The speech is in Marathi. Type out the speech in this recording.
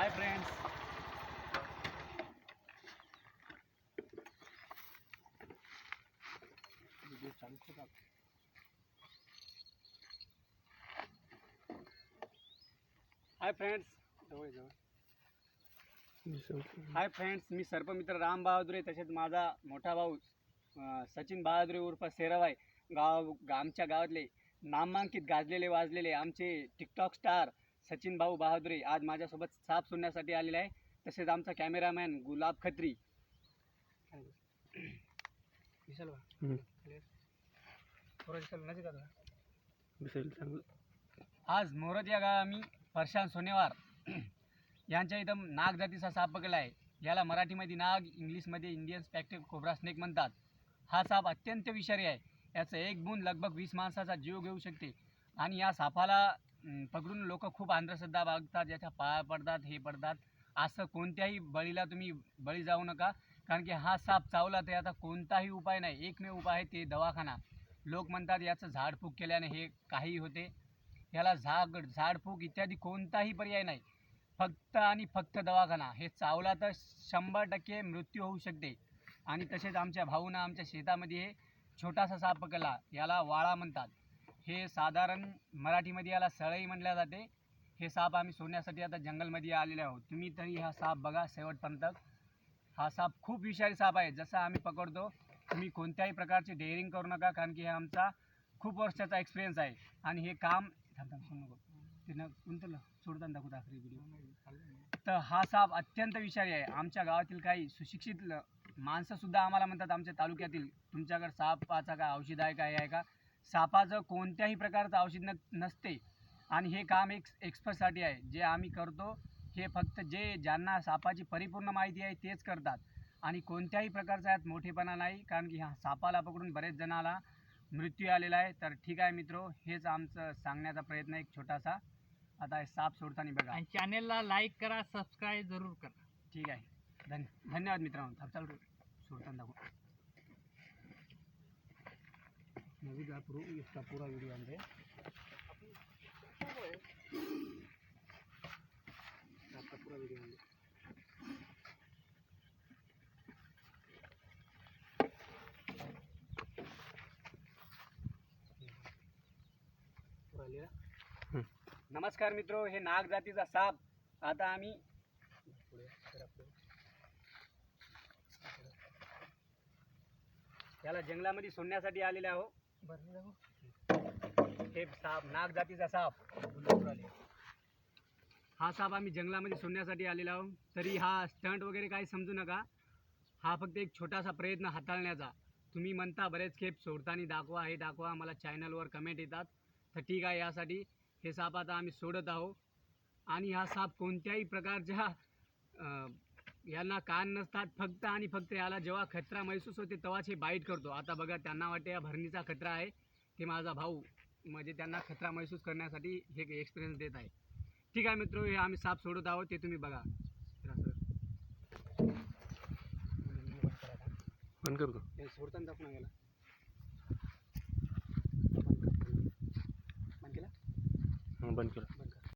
हाय फ्रेंड्स हाय फ्रेंड्स जवळ जवळ हाय फ्रेंड्स मी सर्पमित्र राम बहादुरे तसेच माझा मोठा भाऊ सचिन बहादुरे उर्फ सेरवाय गाव आमच्या गावातले नामांकित गाजलेले वाजलेले आमचे टिकटॉक स्टार सचिन भाऊ बहादुरे आज माझ्यासोबत साप सोडण्यासाठी आलेले आहे. तसेच आमचा कॅमेरामॅन गुलाब खत्री. आज मोरज या गावी आम्ही परशान सोनेवार. यांच्या इथं नाग जातीचा साप पकडला आहे. याला मराठीमध्ये नाग इंग्लिशमध्ये इंडियन स्पॅक्टिव कोब्रा स्नेक म्हणतात. हा साप अत्यंत विषारी आहे. याचं एक बूंद लगभग वीस माणसाचा जीव घेऊ शकते. आणि या सापाला पकडून लोक खूप अंधश्रद्धा बागतात याच्या पाया पडतात हे पडतात. असं कोणत्याही बळीला तुम्ही बळी जाऊ नका. कारण की हा साप चावला तर याचा कोणताही उपाय नाही. एकमेव उपाय आहे ते दवाखाना. लोक म्हणतात याचं झाडफूक केल्याने हे काही होते. याला झाग झाडफूक इत्यादी कोणताही पर्याय नाही. फक्त आणि फक्त दवाखाना. हे चावला तर शंभर टक्के मृत्यू होऊ शकते. आणि तसेच आमच्या भाऊनं आमच्या शेतामध्ये छोटासा साप पकडला. याला वाळा म्हणतात. हे साधारण मराठीमध्ये याला सळई म्हटल्या जाते. हे साप आम्ही सोडण्यासाठी आता जंगलमध्ये आलेले आहोत. तुम्ही तरी हा साप बघा शेवटपर्यंत. हा साप खूप विषारी साप आहे. जसा आम्ही पकडतो तुम्ही कोणत्याही प्रकारची डेअरिंग करू नका कारण की हे आमचा खूप वर्षाचा एक्सपिरियन्स आहे. आणि हे काम नको. तिनं कोणतं सोडताना दाखवत आखरी व्हिडिओ तर हा साप अत्यंत विषारी आहे. आमच्या गावातील काही सुशिक्षित माणसंसुद्धा आम्हाला म्हणतात आमच्या तालुक्यातील तुमच्याकडे सापाचा काय औषध आहे काय आहे का? सापाचं कोणत्याही प्रकारचं औषध न नसते. आणि हे काम एक एक्सपर्टसाठी आहे. जे आम्ही करतो हे फक्त जे ज्यांना सापाची परिपूर्ण माहिती आहे तेच करतात. आणि कोणत्याही प्रकारचा यात मोठेपणा नाही कारण की ह्या सापाला पकडून बरेच जणाला मृत्यू आलेला आहे. तर ठीक आहे मित्रो हेच आमचं सांगण्याचा प्रयत्न एक छोटासा. आता हे साप सोडताना बघा. आणि चॅनेलला लाईक करा सबस्क्राईब जरूर करा. ठीक आहे. धन्य धन्यवाद मित्रांनो. चालू सोडताना दाखवू. नवी पूरा इसका पूरा वीडियो आमचे आपका पूरा वीडियो लिहा नमस्कार मित्रो हे नाग जातीचा साप. आता आम्ही पुढे, जरा पुढे. याला जंगलामध्ये सोडण्यासाठी आलेले आहो हे साप नाग जातीचा साप. हा साप आम्ही जंगलामध्ये सोडण्यासाठी आलेला आहोत. तरी हा स्टंट वगैरे काही समजू नका. हा फक्त एक छोटासा प्रयत्न हाताळण्याचा. तुम्ही म्हणता बरेच खेप सोडताना दाखवा हे दाखवा. मला चॅनलवर कमेंट येतात. तर ठीक आहे यासाठी हे साप आता आम्ही सोडत आहोत. आणि हा साप कोणत्याही प्रकारच्या यांना कान नसतात फक्त आणि फक्त याला जेव्हा खतरा महसूस होते तेव्हाच हे बाईट करतो. आता बघा त्यांना वाटते या भरणीचा खतरा आहे. ते माझा भाऊ म्हणजे त्यांना खतरा महसूस करण्यासाठी हे एक्सपिरियन्स देत आहे. ठीक आहे मित्र हे आम्ही साप सोडत आहोत ते तुम्ही बघा. जरा सर. बंद करू का? हे सोडताना दाखवून गेला बंद केला. बंद केलं